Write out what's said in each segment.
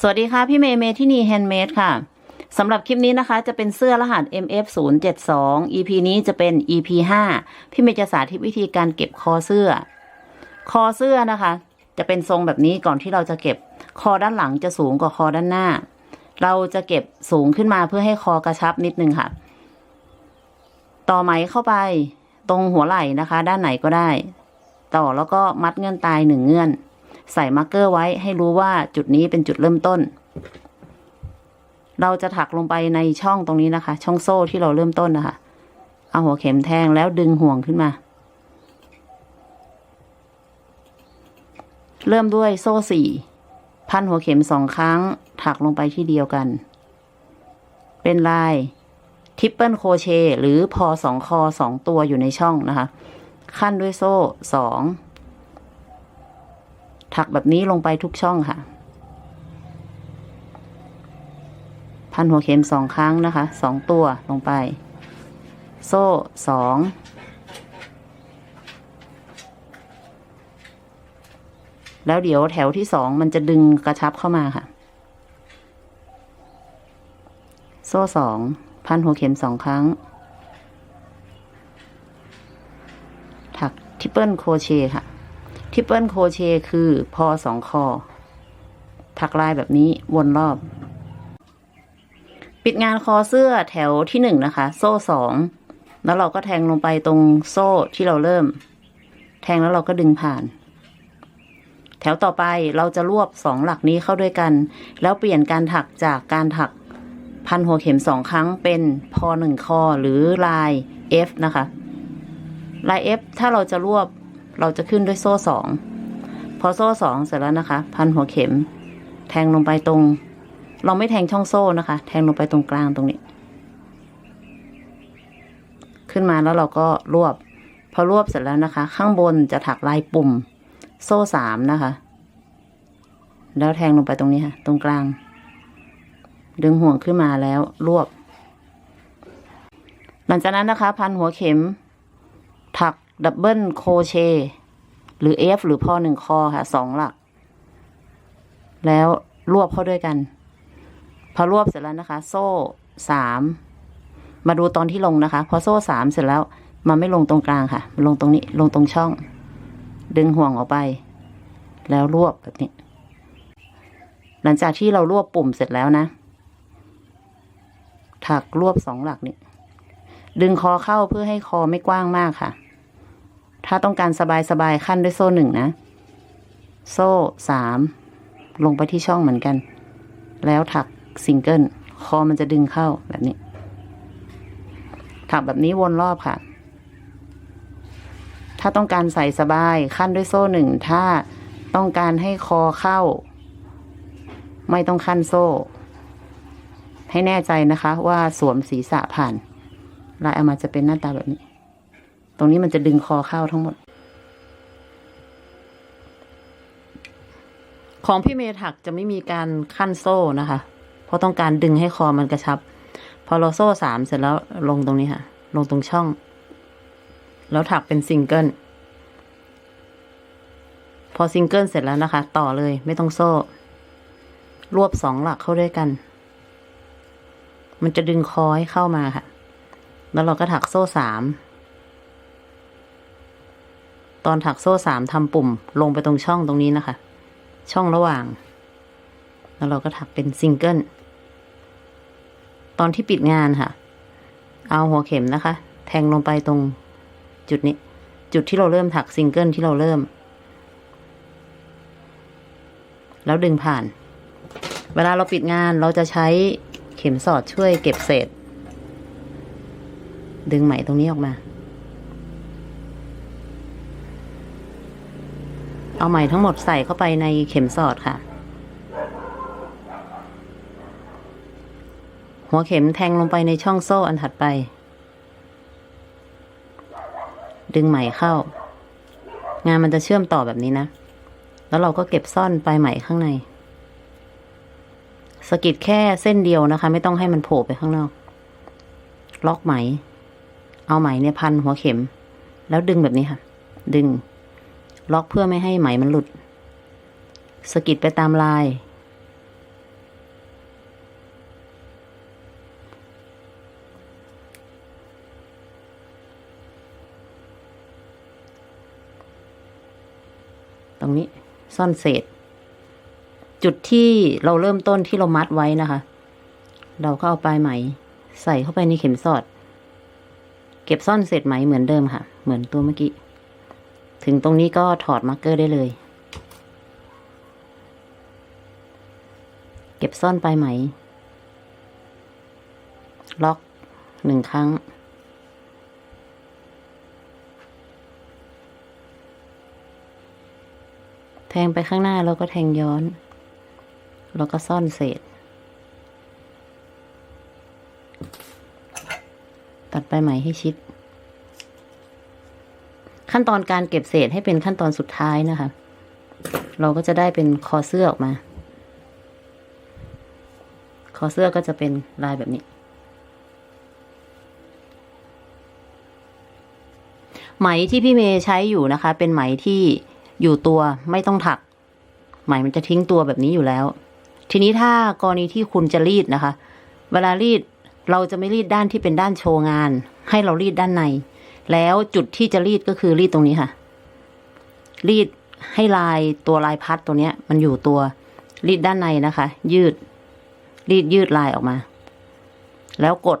สวัสดีค่ะ พี่เมย์เมที่นีแฮนด์เมดค่ะสำหรับคลิปนี้นะคะ จะเป็นเสื้อรหัส MF 0 7 2 EP นี้จะเป็น EP 5พี่เมย์จะสาธิตวิธีการเก็บคอเสื้อ คอเสื้อนะคะ จะเป็นทรงแบบนี้ก่อนที่เราจะเก็บ คอด้านหลังจะสูงกว่าคอด้านหน้า เราจะเก็บสูงขึ้นมาเพื่อให้คอกระชับนิดนึงค่ะ ต่อไหมเข้าไปตรงหัวไหล่นะคะ ด้านไหนก็ได้ ต่อแล้วก็มัดเงื่อนตายหนึ่งเงื่อน ใส่มาร์กเกอร์ไว้ให้รู้ว่าจุดนี้เป็นจุดเริ่มต้น เราจะถักลงไปในช่องตรงนี้นะคะ ช่องโซ่ที่เราเริ่มต้นนะคะ เอาหัวเข็มแทงแล้วดึงห่วงขึ้นมา เริ่มด้วยโซ่สี่พันหัวเข็มสองครั้ง ถักลงไปที่เดียวกัน เป็นลายทิปเปิลโคเชหรือพอสองคอสองตัวอยู่ในช่องนะคะ ขั้นด้วยโซ่สอง ถักแบบนี้ลงไปทุกช่องค่ะ พันหัวเข็มสองครั้งนะคะสองตัวลงไป โซ่สองแล้วเดี๋ยวแถวที่สองมันจะดึงกระชับเข้ามาค่ะ โซ่สองพันหัวเข็มสองครั้ง ถักทิปเปิลโคเชค่ะ ทิปเปิลโคเชคือพอสองคอ ถักลายแบบนี้วนรอบ ปิดงานคอเสื้อแถวที่หนึ่งนะคะ โซ่สองแล้วเราก็แทงลงไปตรงโซ่ที่เราเริ่ม แทงแล้วเราก็ดึงผ่าน แถวต่อไปเราจะรวบสองหลักนี้เข้าด้วยกัน แล้วเปลี่ยนการถักจากการถักพันหัวเข็มสองครั้งเป็นพอหนึ่งคอหรือลาย F นะคะ ลาย F ถ้าเราจะรวบ เราจะขึ้นด้วยโซ่สองพอโซ่สองเสร็จแล้วนะคะ พันหัวเข็ม แทงลงไปตรง เราไม่แทงช่องโซ่นะคะ แทงลงไปตรงกลางตรงนี้ ขึ้นมาแล้วเราก็รวบ พอรวบเสร็จแล้วนะคะ ข้างบนจะถักลายปุ่ม โซ่สามนะคะ แล้วแทงลงไปตรงนี้ค่ะ ตรงกลาง ดึงห่วงขึ้นมาแล้วรวบ หลังจากนั้นนะคะ พันหัวเข็ม ถัก ดับเบิลโคเชหรือ F หรือพอหนึ่งคอค่ะสองหลัก แล้วรวบเข้าด้วยกัน พอรวบเสร็จแล้วนะคะ โซ่สามมาดูตอนที่ลงนะคะ พอโซ่สามเสร็จแล้ว มันไม่ลงตรงกลางค่ะ มันลงตรงนี้ลงตรงช่อง ดึงห่วงออกไป แล้วรวบแบบนี้ หลังจากที่เรารวบปุ่มเสร็จแล้วนะ ถักรวบสองหลักนี่ดึงคอเข้าเพื่อให้คอไม่กว้างมากค่ะ ถ้าต้องการสบายๆขั้นด้วยโซ่หนึ่งนะ โซ่สามลงไปที่ช่องเหมือนกัน แล้วถักซิงเกิลคอมันจะดึงเข้าแบบนี้ ถักแบบนี้วนรอบค่ะ ถ้าต้องการใส่สบายขั้นด้วยโซ่หนึ่งถ้าต้องการให้คอเข้า ไม่ต้องขั้นโซ่ ให้แน่ใจนะคะว่าสวมศีรษะผ่านลายออกมาจะเป็นหน้าตาแบบนี้ ตรงนี้มันจะดึงคอเข้าทั้งหมด ของพี่เมถักจะไม่มีการขั้นโซ่นะคะ เพราะต้องการดึงให้คอมันกระชับ พอเราโซ่สามเสร็จแล้วลงตรงนี้ค่ะ ลงตรงช่อง แล้วถักเป็นซิงเกิล พอซิงเกิลเสร็จแล้วนะคะ ต่อเลยไม่ต้องโซ่ รวบสองหลักเข้าด้วยกัน มันจะดึงคอให้เข้ามาค่ะ แล้วเราก็ถักโซ่สาม ตอนถักโซ่สามทำปุ่มลงไปตรงช่องตรงนี้นะคะ ช่องระหว่าง แล้วเราก็ถักเป็นซิงเกิลตอนที่ปิดงานค่ะ เอาหัวเข็มนะคะ แทงลงไปตรงจุดนี้ จุดที่เราเริ่มถักซิงเกิลที่เราเริ่ม แล้วดึงผ่าน เวลาเราปิดงานเราจะใช้เข็มสอดช่วยเก็บเศษ ดึงไหมตรงนี้ออกมา เอาไหมทั้งหมดใส่เข้าไปในเข็มสอดค่ะ หัวเข็มแทงลงไปในช่องโซ่อันถัดไป ดึงไหมเข้า งานมันจะเชื่อมต่อแบบนี้นะ แล้วเราก็เก็บซ่อนปลายไหมข้างในสกิดแค่เส้นเดียวนะคะ ไม่ต้องให้มันโผล่ไปข้างนอก ล็อกไหม เอาไหมเนี่ยพันหัวเข็ม แล้วดึงแบบนี้ค่ะ ดึง ล็อกเพื่อไม่ให้ไหมมันหลุดสกิดไปตามลาย ตรงนี้ซ่อนเศษ จุดที่เราเริ่มต้นที่เรามัดไว้นะคะ เราก็เอาปลายไหม ใส่เข้าไปในเข็มสอด เก็บซ่อนเศษไหมเหมือนเดิมค่ะ เหมือนตัวเมื่อกี้ ถึงตรงนี้ก็ถอดมาร์กเกอร์ได้เลย เก็บซ่อนปลายไหม ล็อกหนึ่งครั้ง แทงไปข้างหน้าแล้วก็แทงย้อน แล้วก็ซ่อนเศษ ตัดปลายไหมให้ชิด ขั้นตอนการเก็บเศษให้เป็นขั้นตอนสุดท้ายนะคะ เราก็จะได้เป็นคอเสื้อออกมา คอเสื้อก็จะเป็นลายแบบนี้ ไหมที่พี่เมย์ใช้อยู่นะคะ เป็นไหมที่อยู่ตัวไม่ต้องถัก ไหมมันจะทิ้งตัวแบบนี้อยู่แล้ว ทีนี้ถ้ากรณีที่คุณจะรีดนะคะ เวลารีดเราจะไม่รีดด้านที่เป็นด้านโชว์งาน ให้เรารีดด้านใน แล้วจุดที่จะรีดก็คือรีดตรงนี้ค่ะ รีดให้ลายตัวลายพัดตัวเนี้ย มันอยู่ตัวรีดด้านในนะคะ ยืด รีดยืดลายออกมา แล้วกด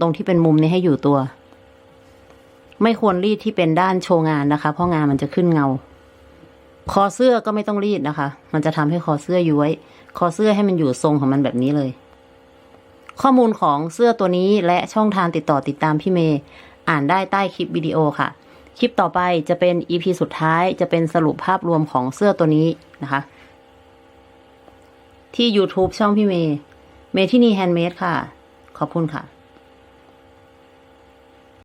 ตรงที่เป็นมุมนี้ให้อยู่ตัว ไม่ควรรีดที่เป็นด้านโชว์งานนะคะ เพราะงานมันจะขึ้นเงา คอเสื้อก็ไม่ต้องรีดนะคะ มันจะทำให้คอเสื้อย้วย คอเสื้อให้มันอยู่ทรงของมันแบบนี้เลย ข้อมูลของเสื้อตัวนี้และช่องทางติดต่อติดตามพี่เมย์ อ่านได้ใต้คลิปวิดีโอค่ะ คลิปต่อไปจะเป็น EP สุดท้ายจะเป็นสรุปภาพรวมของเสื้อตัวนี้นะคะ ที่ YouTube ช่องพี่เมย์เมที่นี่แฮนด์เมดค่ะ ขอบคุณค่ะ